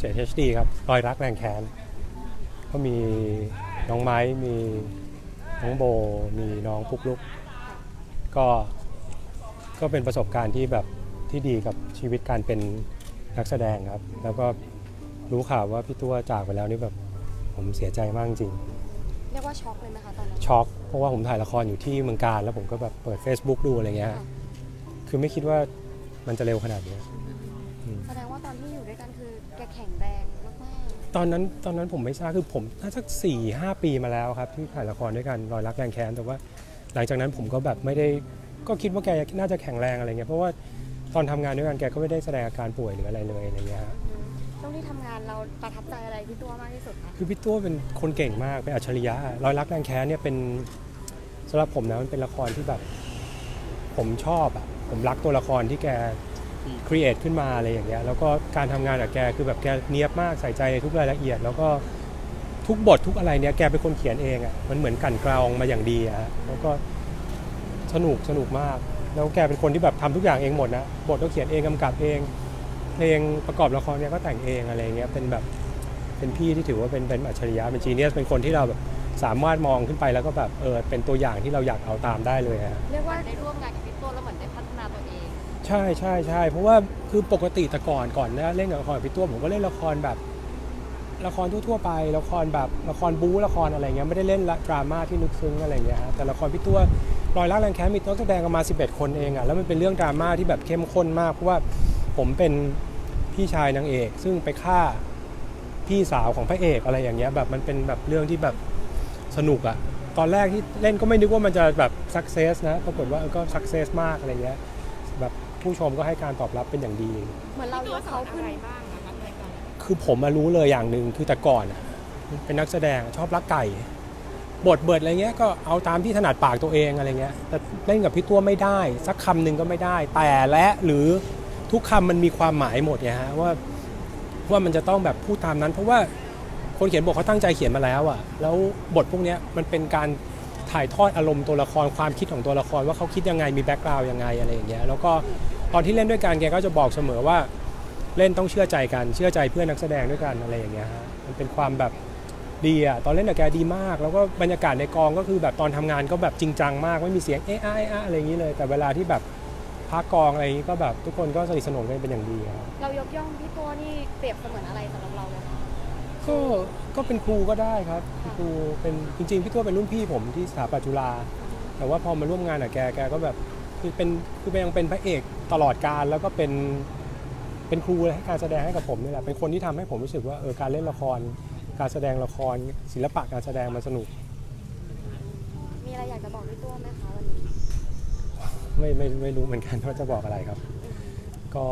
เจ็ด HD ครับรอยรักแรงแค้นก็มีน้องไม้ มีน้องโบ มีน้องปุ๊กลุก ก็ก็เป็นประสบการณ์ที่แบบที่ดีกับชีวิตการเป็นนักแสดงครับ แล้วก็รู้ข่าวว่าพี่ตัวจากไปแล้วนี่แบบผมเสียใจมากจริง เรียกว่าช็อกเลยไหมคะตอนนั้นช็อก เพราะว่าผมถ่ายละครอยู่ที่เมืองการแล้วผมก็แบบเปิด Facebook ดูอะไรเงี้ยค่ะคือไม่คิดว่ามันจะเร็วขนาดนี้ แสดงว่าตอนที่อยู่ด้วยกันคือแกแข็งแรงมากตอนนั้นตอนนั้นผมไม่ทราบคือผมน่าจะสี่ห้าปีมาแล้วครับที่ถ่ายละครด้วยกันรอยรักแรงแค้นแต่ว่า หลังจากนั้นผมก็แบบไม่ได้ก็คิดว่าแกน่าจะแข็งแรงอะไรเงี้ยเพราะว่าตอนทำงานด้วยกันแกก็ไม่ได้แสดงอาการป่วยหรืออะไรเลยอะไรเงี้ยฮะๆอืมช่วงที่ทำงานเราประทับใจอะไรพี่ตัวมากที่สุดคะคือพี่ตัวเป็นคนเก่งมากเป็นอัจฉริยะรอยรักแรงแค้นเนี่ยเป็นสำหรับผมนะมันเป็นละครที่แบบ ผมชอบอะผมรักตัวละครที่แก ครีเอทขึ้นมาอะไรอย่างเงี้ยแล้วก็การทำงานกับแกคือแบบแกเนียบมากใส่ใจในทุกรายละเอียด แล้วก็ทุกบททุกอะไรเนี่ยแกเป็นคนเขียนเองอะมันเหมือนกันกรองมาอย่างดีอะฮะแล้วก็สนุกสนุกมาก แล้วแกเป็นคนที่แบบทำทุกอย่างเองหมดนะบทก็เขียนเองกำกับเองเพลงประกอบละครเนี่ยก็แต่งเองอะไรเงี้ยเป็นแบบเป็นพี่ที่ถือว่าเป็นเป็นอัจฉริยะเป็นจีเนียสเป็นคนที่เราแบบสามารถมองขึ้นไปแล้วก็แบบเออเป็นตัวอย่างที่เราอยากเอาตามได้เลยฮะเรียกว่าได้ร่วมงานกับพี่ตัวแล้วเหมือนได้พัฒนาตัวเอง ใช่ใช่ใช่เพราะว่าคือปกติแต่ก่อนก่อนนะเล่นกับละครพี่ตัวผมก็เล่นละครแบบ ละครทั่วๆไป ละครแบบละครบู๊ละครอะไรเงี้ยไม่ได้เล่นละดราม่าที่นึกซึ้งอะไรเงี้ยฮะแต่ละครพี่ตัวรอยรักแรงแค้นมีนักแสดงประมาณ11 คนเองอะแล้วมันเป็นเรื่องดราม่าที่แบบเข้มข้นมากเพราะว่าผมเป็นพี่ชายนางเอก ซึ่งไปฆ่าพี่สาวของพระเอกอะไรอย่างเงี้ยแบบมันเป็นแบบเรื่องที่แบบสนุกอะตอนแรกที่เล่นก็ไม่นึกว่ามันจะแบบสักเซสนะปรากฏว่าเออก็สักเซสมากอะไรเงี้ย แบบผู้ชมก็ให้การตอบรับเป็นอย่างดี เหมือนเรายกเขาขึ้นบ้างนะคะในการคือผมมารู้เลยอย่างหนึ่งคือแต่ก่อนอะเป็นนักแสดงชอบรักไก่บทเบิดอะไรเงี้ยก็เอาตามที่ถนัดปากตัวเองอะไรเงี้ยแต่เล่นกับพี่ตัวไม่ได้ สักคำหนึ่งก็ไม่ได้ แต่และหรือทุกคำมันมีความหมายหมดไงฮะว่าว่ามันจะต้องแบบพูดตามนั้น เพราะว่าคนเขียนบทเขาตั้งใจเขียนมาแล้วอะแล้วบทพวกเนี้ยมันเป็นการ ถ่ายทอดอารมณ์ตัวละครความคิดของตัวละครว่าเขาคิดยังไงมีแบ็กกราวด์ยังไงอะไรอย่างเงี้ยแล้วก็ตอนที่เล่นด้วยกันแกก็จะบอกเสมอว่าเล่นต้องเชื่อใจกันเชื่อใจเพื่อนนักแสดงด้วยกันอะไรอย่างเงี้ยฮะมันเป็นความแบบดีอะตอนเล่นกับแกดีมาก แล้วก็บรรยากาศในกองก็คือแบบตอนทำงานก็แบบจริงจังมากไม่มีเสียงเอะอะเอะอะอะไรอย่างนี้เลย แต่เวลาที่แบบพักกองอะไรอย่างนี้ก็แบบทุกคนก็สนิทสนมกันเป็นอย่างดีครับเรายกย่องพี่ตัวนี่เปรียบเสมือนอะไรสำหรับเราเลย ก็ก็เป็นครูก็ได้ครับเป็นครูเป็นจริงๆพี่ตัวเป็นรุ่นพี่ผมที่สถาปัตย์จุฬาแต่ว่าพอมาร่วมงานกับแกแกก็แบบคือเป็นคือยังเป็นพระเอกตลอดการแล้วก็เป็นเป็นครูให้การแสดงให้กับผมนี่แหละเป็นคนที่ทำให้ผมรู้สึกว่าเออการเล่นละคร การแสดงละคร ศิลปะการแสดงมันสนุก มีอะไรอยากจะบอกพี่ตัวไหมคะวันนี้ไม่ไม่ไม่รู้เหมือนกันว่าจะบอกอะไรครับ ก็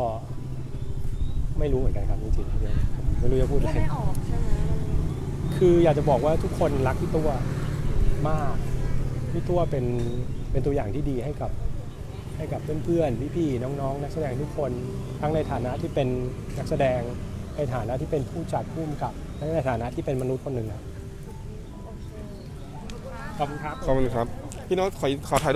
ไม่รู้เหมือนกันครับจริงๆไม่รู้จะพูดพูอะดไร ไม่ออกใช่ไหมวันนี้คืออยากจะบอกว่าทุกคนรักพี่ตัวมาก พี่ตัวเป็นเป็นตัวอย่างที่ดีให้กับให้กับเพื่อนๆ พี่ๆ น้องๆ นักแสดงทุกคน ทั้งในฐานะที่เป็นนักแสดง ในฐานะที่เป็นผู้จัดผู้กำกับ และในฐานะที่เป็นมนุษย์คนหนึ่งครับโอเคขอบคุณครับ ขอบคุณครับ พี่โน้ตขอขอถ่ายรูป